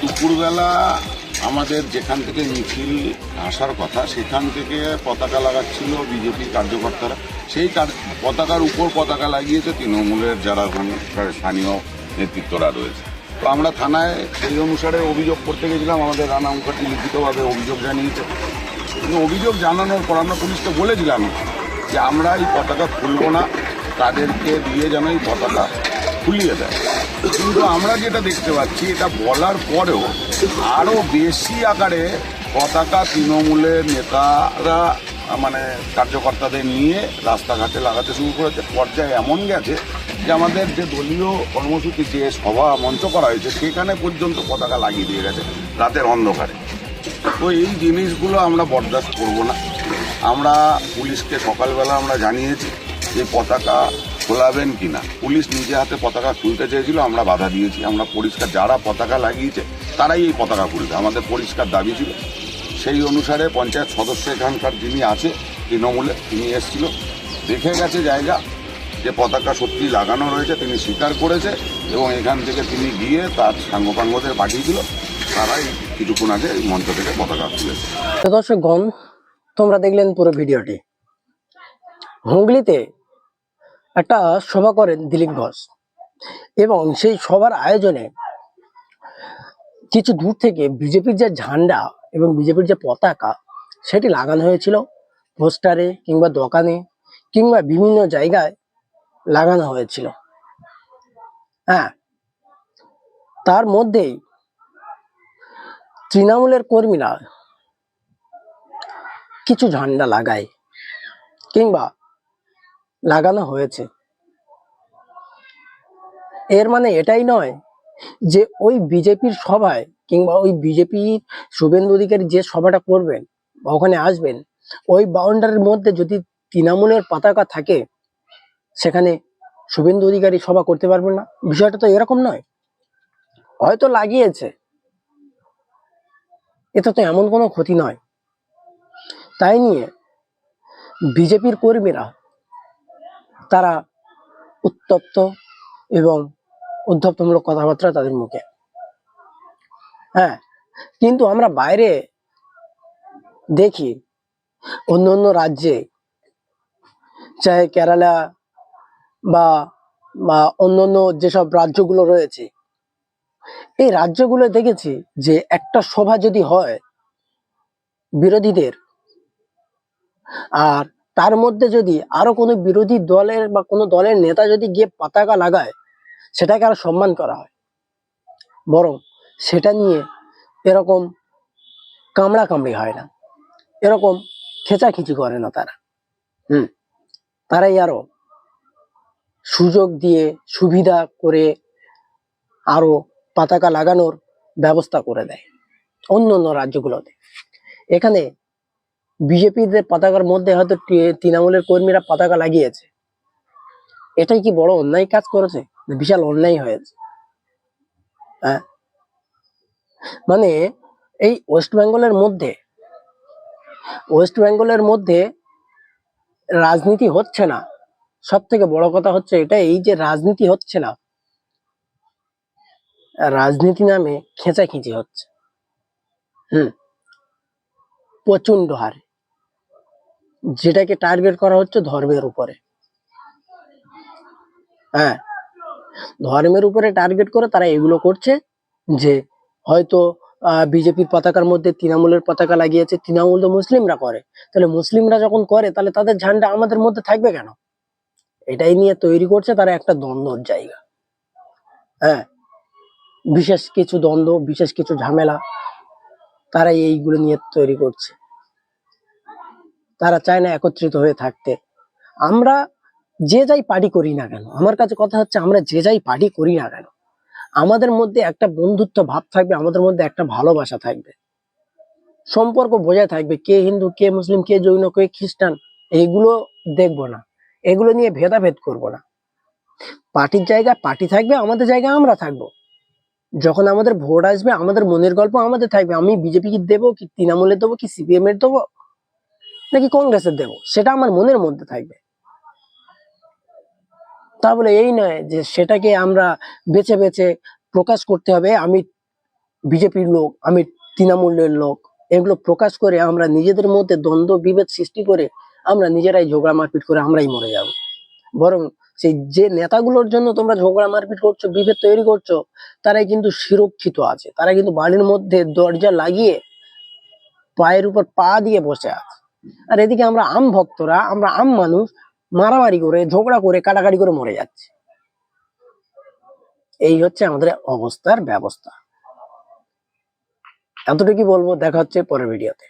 দুপুরবেলা আমাদের যেখান থেকে মিছিল আসার কথা, সেখান থেকে পতাকা লাগাচ্ছিল বিজেপি কার্যকর্তারা। সেই পতাকার উপর পতাকা লাগিয়েছে তৃণমূলের যারা স্থানীয় নেতৃত্বরা রয়েছে। তো আমরা থানায় সেই অনুসারে অভিযোগ করতে গেছিলাম, আমাদের রানা মুখার্জি লিখিতভাবে অভিযোগ জানিয়েছে। কিন্তু অভিযোগ জানানোর পর আমরা পুলিশকে বলেছিলাম যে আমরা এই পতাকা খুলব না, তাদেরকে দিয়ে যেন এই পতাকা খুলিয়ে দেয়। কিন্তু আমরা যেটা দেখতে পাচ্ছি, এটা বলার পরেও আরও বেশি আকারে পতাকা তৃণমূলের নেতারা মানে কার্যকর্তাদের নিয়ে রাস্তাঘাটে লাগাতে শুরু করেছে। পর্যায়ে এমন গেছে যে আমাদের যে দলীয় কর্মসূচি, যে সভা মঞ্চ করা হয়েছে, সেখানে পর্যন্ত পতাকা লাগিয়ে দিয়ে গেছে রাতের অন্ধকারে। তো এই জিনিসগুলো আমরা বরদাস্ত করব না। আমরা পুলিশকে সকালবেলা আমরা জানিয়েছি যে পতাকা খোলাবেন কিনা? পুলিশ নিজে হাতে পতাকা খুলতে চেয়েছিল, আমরা বাধা দিয়েছি। আমরা পরিষ্কার, যারা পতাকা লাগিয়েছে, তারাই এই পতাকা খুলবে। আমাদের পরিষ্কার দাবি ছিল। সেই অনুসারে পঞ্চায়েত সদস্য এখানকার যিনি আছে, তৃণমূলে তিনি এসেছিল। দেখে গেছে জায়গা যে পতাকা সত্যি লাগানো রয়েছে, তিনি স্বীকার করেছে এবং এখান থেকে তিনি গিয়ে তার সাঙ্গপাঙ্গদের পাঠিয়েছিল। তারাই কিছুক্ষণ আগে এই মঞ্চ থেকে পতাকা তুলেছে। দর্শকগণ তোমরা দেখলেন পুরো ভিডিওটি। হুগলিতে একটা সভা করেন দিলীপ ঘোষ। এবং সেই সভার আয়োজনে কিছু দূর থেকে বিজেপির যে ঝান্ডা এবং বিজেপির যে পতাকা, সেটি লাগানো হয়েছিল। পোস্টারে কিংবা দোকানে কিংবা বিভিন্ন জায়গায় লাগানো হয়েছিল। হ্যাঁ তার মধ্যেই তৃণমূলের কর্মীরা কিছু ঝান্ডা লাগায় কিংবা লাগানো হয়েছে। এর মানে এটাই নয় যে ওই বিজেপির সভায় কিংবা ওই বিজেপির শুভেন্দু অধিকারী যে সভাটা করবেন বা ওখানে আসবেন, ওই বাউন্ডারির মধ্যে যদি তৃণমূলের পতাকা থাকে, সেখানে শুভেন্দু অধিকারী সভা করতে পারবেন না। বিষয়টা তো এরকম নয়। হয়তো লাগিয়েছে। এটা তো এমন কোনো ক্ষতি নয়। তাই নিয়ে বিজেপির কর্মীরা তারা উত্তপ্ত এবং উদ্ধপ্তমূলক কথাবার্তা তাদের মুখে। হ্যাঁ কিন্তু আমরা বাইরে দেখি অন্য অন্য রাজ্যে, চাহে কেরালা বা বা অন্য অন্য যেসব রাজ্যগুলো রয়েছে, এই রাজ্যগুলো দেখেছি যে একটা সভা যদি হয় বিরোধীদের, আর তার মধ্যে যদি আরও কোনো বিরোধী দলের বা কোনো দলের নেতা যদি গিয়ে পতাকা লাগায়, সেটাকে আরও সম্মান করা হয়। বরং সেটা নিয়ে এরকম কামড়া কামড়ি হয় না। এরকম খেচাখিচি করে না তারা। হুম, তারাই আরও সুযোগ দিয়ে, সুবিধা করে আরও পতাকা লাগানোর ব্যবস্থা করে দেয় অন্য অন্য রাজ্যগুলোতে। এখানে বিজেপিদের পতাকার মধ্যে হয়তো তৃণমূলের কর্মীরা পতাকা লাগিয়েছে। এটাই কি বড় অন্যায় কাজ করেছে? বিশাল অন্যায় হয়েছে? হ্যাঁ? মানে এই ওয়েস্ট বেঙ্গলের মধ্যে, ওয়েস্ট বেঙ্গলের মধ্যে রাজনীতি হচ্ছে না। সব থেকে বড় কথা হচ্ছে এটা, এই যে রাজনীতি হচ্ছে না, রাজনীতি নামে খেঁচাখিচি হচ্ছে। হুম? প্রচণ্ড হারে। যেটাকে টার্গেট করা হচ্ছে ধর্মের উপরে। হ্যাঁ ধর্মের উপরে টার্গেট করে তারা এগুলো করছে যে হয়তো বিজেপির পতাকার মধ্যে তৃণমূলের পতাকা লাগিয়েছে, তৃণমূল তো মুসলিমরা করে। তাহলে মুসলিমরা যখন করে, তাহলে তাদের ঝান্ডা আমাদের মধ্যে থাকবে কেন? এটাই নিয়ে তৈরি করছে তারা একটা দ্বন্দ্বর জায়গা। হ্যাঁ বিশেষ কিছু দ্বন্দ্ব, বিশেষ কিছু ঝামেলা তারা এইগুলো নিয়ে তৈরি করছে। তারা চায় না একত্রিত হয়ে থাকতে। আমরা যে যাই পার্টি করি না কেন, আমার কাছে কথা হচ্ছে আমরা যে যাই পার্টি করি না কেন, আমাদের মধ্যে একটা বন্ধুত্ব ভাব থাকবে, আমাদের মধ্যে একটা ভালোবাসা থাকবে। সম্পর্ক বজায় থাকবে, কে হিন্দু, কে মুসলিম, কে জৈন, কে খ্রিস্টান এইগুলো দেখব না, এগুলো নিয়ে ভেদাভেদ করব না। পার্টির জায়গা পার্টি থাকবে, আমাদের জায়গা আমরা থাকব। যখন আমাদের ভোট আসবে, আমাদের মনের গল্প আমাদের থাকবে, আমি বিজেপি কি দেবো কি তৃণমূলের দেবো কি সিপিএম এর দেবো? নাকি কংগ্রেসের দেবো? সেটা আমার মনের মধ্যে থাকবে। তা বলে এই নয় যে সেটাকে আমরা বেছে বেছে প্রকাশ করতে হবে। আমি বিজেপির লোক, আমি তৃণমূলের লোক। এগুলো প্রকাশ করে আমরা নিজেদের মধ্যে দ্বন্দ্ব, বিভেদ সৃষ্টি করে আমরা নিজেরাই ঝগড়া মারপিট করে আমরাই মরে যাব। বরং সেই যে নেতাগুলোর জন্য তোমরা ঝগড়া মারপিট করছ, বিভেদ তৈরি করছ, তারাই কিন্তু সুরক্ষিত আছে। তারা কিন্তু বাড়ির মধ্যে দরজা লাগিয়ে পায়ের উপর পা দিয়ে বসে আছে। আর এদিকে আমরা আম ভক্তরা, আমরা আম মানুষ, মারামারি করে, ঝগড়া করে, কাটাকাটি করে মরে যাচ্ছে। এই হচ্ছে আমাদের অবস্থার ব্যবস্থা। এতটুকুই বলব, দেখা হচ্ছে পরের ভিডিওতে।